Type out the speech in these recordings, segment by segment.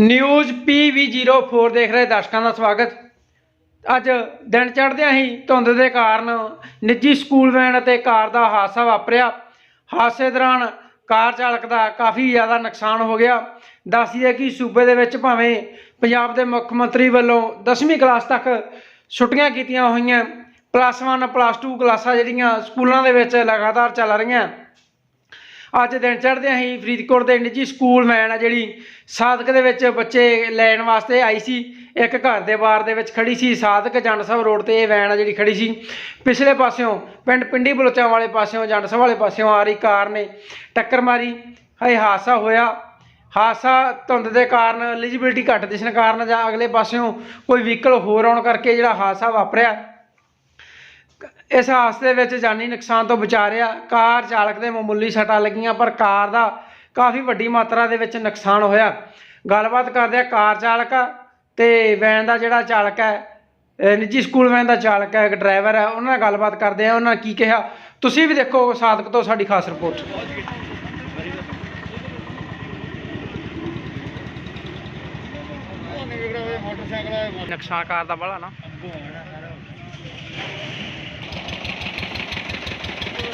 News PV04 ਦੇਖ ਰਹੇ ਦਰਸ਼ਕਾਂ ਦਾ ਸਵਾਗਤ। ਅੱਜ ਦਿਨ ਚੜ੍ਹਦਿਆਂ ਹੀ ਧੁੰਦ ਦੇ ਕਾਰਨ ਨਿੱਜੀ ਸਕੂਲ ਵੈਨ ਅਤੇ ਕਾਰ ਦਾ ਹਾਦਸਾ ਵਾਪਰਿਆ। ਹਾਦਸੇ ਦੌਰਾਨ ਕਾਰ ਚਾਲਕ ਦਾ ਕਾਫੀ ਜ਼ਿਆਦਾ ਨੁਕਸਾਨ ਹੋ ਗਿਆ। ਦੱਸੀਏ ਕਿ ਸੂਬੇ ਦੇ ਵਿੱਚ ਭਾਵੇਂ ਪੰਜਾਬ ਦੇ ਮੁੱਖ ਮੰਤਰੀ ਵੱਲੋਂ 10ਵੀਂ ਕਲਾਸ ਤੱਕ ਛੁੱਟੀਆਂ ਕੀਤੀਆਂ ਹੋਈਆਂ, ਪਲੱਸ 1 ਪਲੱਸ 2 ਕਲਾਸਾਂ ਜਿਹੜੀਆਂ ਸਕੂਲਾਂ ਦੇ ਵਿੱਚ ਲਗਾਤਾਰ ਚੱਲ ਰਹੀਆਂ। ਅੱਜ ਦਿਨ ਚੜ੍ਹਦਿਆਂ ਹੀ ਫਰੀਦਕੋਟ ਦੇ ਨਿੱਜੀ ਸਕੂਲ ਵੈਨ ਆ ਜਿਹੜੀ ਸਾਦਕ ਦੇ ਵਿੱਚ ਬੱਚੇ ਲੈਣ ਵਾਸਤੇ ਆਈ ਸੀ। ਇੱਕ ਘਰ ਦੇ ਬਾਹਰ ਦੇ ਵਿੱਚ ਖੜੀ ਸੀ। ਸਾਦਕ ਜੰਡ ਸਾਹਿਬ ਰੋਡ ਤੇ ਇਹ ਵੈਨ ਆ ਜਿਹੜੀ ਖੜੀ ਸੀ। ਪਿਛਲੇ ਪਾਸਿਓਂ ਪਿੰਡ ਪਿੰਡੀ ਬਲੋਚਾਂ ਵਾਲੇ ਪਾਸਿਓਂ, ਜੰਡ ਸਾਹਿਬ ਵਾਲੇ ਪਾਸਿਓਂ ਆ ਰਹੀ ਕਾਰ ਨੇ ਟੱਕਰ ਮਾਰੀ। ਇਹ ਹਾਦਸਾ ਹੋਇਆ। ਹਾਦਸਾ ਧੁੰਦ ਦੇ ਕਾਰਨ ਐਲੀਜੀਬਿਲਟੀ ਘੱਟ ਦਿਸਣ ਕਾਰਨ ਜਾਂ ਅਗਲੇ ਪਾਸਿਓਂ ਕੋਈ ਵਹੀਕਲ ਹੋਰ ਆਉਣ ਕਰਕੇ ਜਿਹੜਾ ਹਾਦਸਾ ਵਾਪਰਿਆ। ਇਸ ਹਾਦਸੇ ਵਿੱਚ ਜਾਨੀ ਨੁਕਸਾਨ ਤੋਂ ਬਚਾ ਰਿਹਾ। ਕਾਰ ਚਾਲਕ ਦੇ ਮਾਮੂਲੀ ਸੱਟਾਂ ਲੱਗੀਆਂ ਪਰ ਕਾਰ ਦਾ ਕਾਫੀ ਵੱਡੀ ਮਾਤਰਾ ਦੇ ਵਿੱਚ ਨੁਕਸਾਨ ਹੋਇਆ। ਗੱਲਬਾਤ ਕਰਦੇ ਆ ਕਾਰ ਚਾਲਕ ਤੇ ਵੈਨ ਦਾ ਜਿਹੜਾ ਚਾਲਕ ਹੈ ਨਿੱਜੀ ਸਕੂਲ ਵੈਨ ਦਾ ਚਾਲਕ ਹੈ ਇੱਕ ਡਰਾਈਵਰ ਹੈ ਉਹਨਾਂ ਨਾਲ ਗੱਲਬਾਤ ਕਰਦੇ ਆ ਉਹਨਾਂ ਨੇ ਕੀ ਕਿਹਾ। ਤੁਸੀਂ ਵੀ ਦੇਖੋ ਸਾਦਕ ਤੋਂ ਸਾਡੀ ਖਾਸ ਰਿਪੋਰਟ। ਨੁਕਸਾਨ ਕਾਰ ਦਾ ਬੜਾ ਨਾ।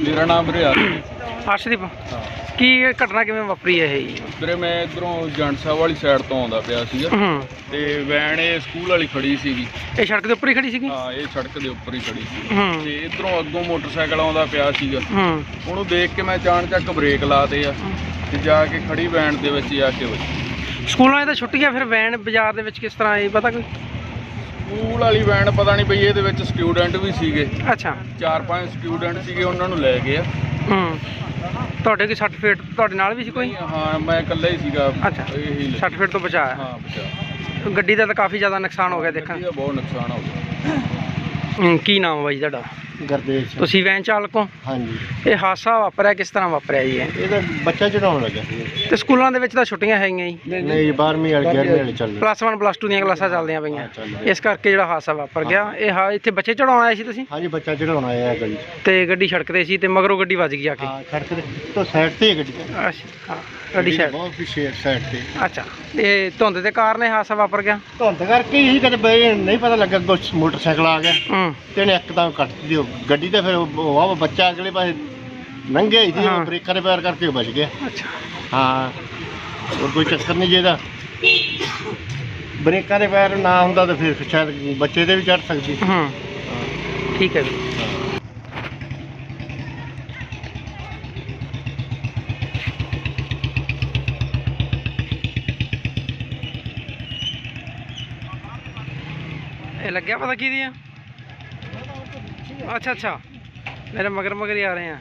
ਮੇਰਾ ਨਾਮ ਵੀਰੇ ਆ ਅਰਸ਼ਦੀਪ ਕੀ ਇਹ ਘਟਨਾ ਕਿਵੇਂ ਵਾਪਰੀ ਹੈ ਇਹ? ਜੀ ਵੀਰੇ ਮੈਂ ਇਧਰੋਂ ਜੰਡ ਸਾਹਿਬ ਵਾਲੀ ਸਾਈਡ ਤੋਂ ਆਉਂਦਾ ਪਿਆ ਸੀਗਾ। ਹੂੰ। ਤੇ ਵੈਨ ਇਹ ਸਕੂਲ ਵਾਲੀ ਖੜੀ ਸੀਗੀ। ਇਹ ਸੜਕ ਦੇ ਉੱਪਰ ਹੀ ਖੜੀ ਸੀਗੀ? ਹਾਂ ਇਹ ਸੜਕ ਦੇ ਉੱਪਰ ਹੀ ਖੜੀ ਸੀ। ਹੂੰ। ਤੇ ਇਧਰੋਂ ਅੱਗੋਂ ਮੋਟਰਸਾਈਕਲ ਆਉਂਦਾ ਪਿਆ ਸੀਗਾ। ਹੂੰ। ਉਹਨੂੰ ਦੇਖ ਕੇ ਮੈਂ ਚੱਕ ਬ੍ਰੇਕ ਲਾਤੇ ਆ ਤੇ ਜਾ ਕੇ ਖੜੀ ਵੈਨ ਦੇ ਵਿੱਚ ਜਾ ਕੇ ਵੱਜੀ। ਸਕੂਲਾਂ 'ਚ ਤਾਂ ਛੁੱਟੀਆਂ ਫਿਰ ਵੈਨ ਬਾਜ਼ਾਰ ਦੇ ਵਿੱਚ ਕਿਸ ਤਰ੍ਹਾਂ ਆਈ ਪਤਾ ਕੋਈ? ਸਕੂਲ ਵਾਲੀ ਵੈਨ ਪਤਾ ਨਹੀਂ ਬਈ ਇਹਦੇ ਵਿੱਚ ਸਟੂਡੈਂਟ ਵੀ ਸੀਗੇ। ਅੱਛਾ। ਚਾਰ ਪੰਜ ਸਟੂਡੈਂਟ ਸੀਗੇ ਉਹਨਾਂ ਨੂੰ ਲੈ ਗਏ ਆ। ਹੂੰ। ਤੁਹਾਡੇ ਕੋਈ ਸਰਟੀਫਿਕੇਟ ਤੁਹਾਡੇ ਨਾਲ ਵੀ ਸੀ ਕੋਈ? ਹਾਂ ਮੈਂ ਇਕੱਲਾ ਹੀ ਸੀਗਾ। ਅੱਛਾ। ਇਹੀ ਲੈ- ਸਰਟੀਫਿਕੇਟ ਤੋਂ ਬਚਾਇਆ। ਹਾਂ ਬਚਾ ਗੱਡੀ ਦਾ ਤਾਂ ਕਾਫੀ ਜ਼ਿਆਦਾ ਨੁਕਸਾਨ ਹੋ ਗਿਆ ਦੇਖਾਂ। ਬਹੁਤ ਨੁਕਸਾਨ ਹੋ ਗਿਆ। ਹੂੰ, ਕੀ ਨਾਮ ਹੈ ਬਾਈ ਤੁਹਾਡਾ? ਗਰਦੇਵ ਸਿੰਘ ਤੁਸੀਂ ਵੈਨ ਚਾਲਕ ਹੋ? ਹਾਂਜੀ। ਇਹ ਹਾਦਸਾ ਵਾਪਰਿਆ ਕਿਸ ਤਰ੍ਹਾਂ ਵਾਪਰਿਆ ਜੀ ਇਹ? ਇਹ ਤਾਂ ਬੱਚਾ ਚੜਾਉਣ ਲੱਗਾ ਸੀ। ਤੇ ਸਕੂਲਾਂ ਦੇ ਵਿੱਚ ਤਾਂ ਛੁੱਟੀਆਂ ਹੈਗੀਆਂ ਜੀ? ਨਹੀਂ 12ਵੀਂ ਵਾਲੀ 11ਵੀਂ ਵਾਲੀ। ਚੱਲ ਰਹੀ ਪਲੱਸ 1 ਪਲੱਸ 2 ਦੀਆਂ ਕਲਾਸਾਂ ਚੱਲਦੀਆਂ ਪਈਆਂ। ਹਾਂ। ਇਸ ਕਰਕੇ ਜਿਹੜਾ ਹਾਦਸਾ ਵਾਪਰ ਗਿਆ। ਇਹ ਹਾ ਇੱਥੇ ਬੱਚੇ ਚੜਾਉਣ ਆਏ ਸੀ ਤੁਸੀਂ? ਹਾਂਜੀ ਬੱਚਾ ਚੜਾਉਣ ਆਇਆ ਗੱਡੀ 'ਚ। ਤੇ ਗੱਡੀ ਸੜਕ ਤੇ ਸੀ ਤੇ ਮਗਰੋਂ ਗੱਡੀ ਵੱਜ ਗਈ ਆ ਕੇ? ਹਾਂ ਸੜਕ ਦੇ ਤੋਂ ਸਾਈਡ ਤੇ ਹੀ ਗੱਡੀ। ਅੱਛਾ ਹਾਂ ਗੱਡੀ ਸਾਈਡ ਬਹੁਤ ਪਿੱਛੇ ਸਾਈਡ ਤੇ। ਅੱਛਾ ਇਹ ਧੁੰਦ ਦੇ ਕਾਰਨ ਇਹ ਹਾਦਸਾ ਵਾਪਰ ਗਿਆ? ਧੁੰਦ ਕਰਕੇ ਹੀ ਕਦੇ ਬਈ ਨਹੀਂ ਪਤਾ ਲੱਗਾ ਕੁਛ ਮੋਟਰਸਾਈਕਲ ਆ ਗਿਆ। ਹੂੰ। ਤੇ ਇਹਨੇ ਇੱਕਦਮ ਕੱਟ ਦਿੱਤੀ ਉਹ ਗੱਡੀ ਤੇ ਫਿਰ ਵਾਹ ਬੱਚਾ ਅਗਲੇ ਪਾਸੇ ਲੰਘਿਆ ਹੀ ਸੀ ਹਾਂ। ਉਹ ਬ੍ਰੇਕਾਂ ਦੇ ਪੈਰ ਕਰਕੇ ਉਹ ਬਚ ਗਿਆ। ਅੱਛਾ। ਹਾਂ ਹੋਰ ਕੋਈ ਚੱਕਰ ਨਹੀਂ ਜਿਹਦਾ ਬ੍ਰੇਕਾਂ ਦੇ ਪੈਰ ਨਾ ਹੁੰਦਾ ਤਾਂ ਫਿਰ ਸ਼ਾਇਦ ਬੱਚੇ ਤੇ ਵੀ ਚੜ ਸਕਦੀ। ਹੂੰ। ਠੀਕ ਹੈ ਜੀ। ਇਹ ਲੱਗਿਆ ਪਤਾ ਕੀ ਦੀ ਆ ਅੱਛਾ ਅੱਛਾ। ਮੇਰੇ ਮਗਰ ਮਗਰ ਹੀ ਆ ਰਹੇ ਆ।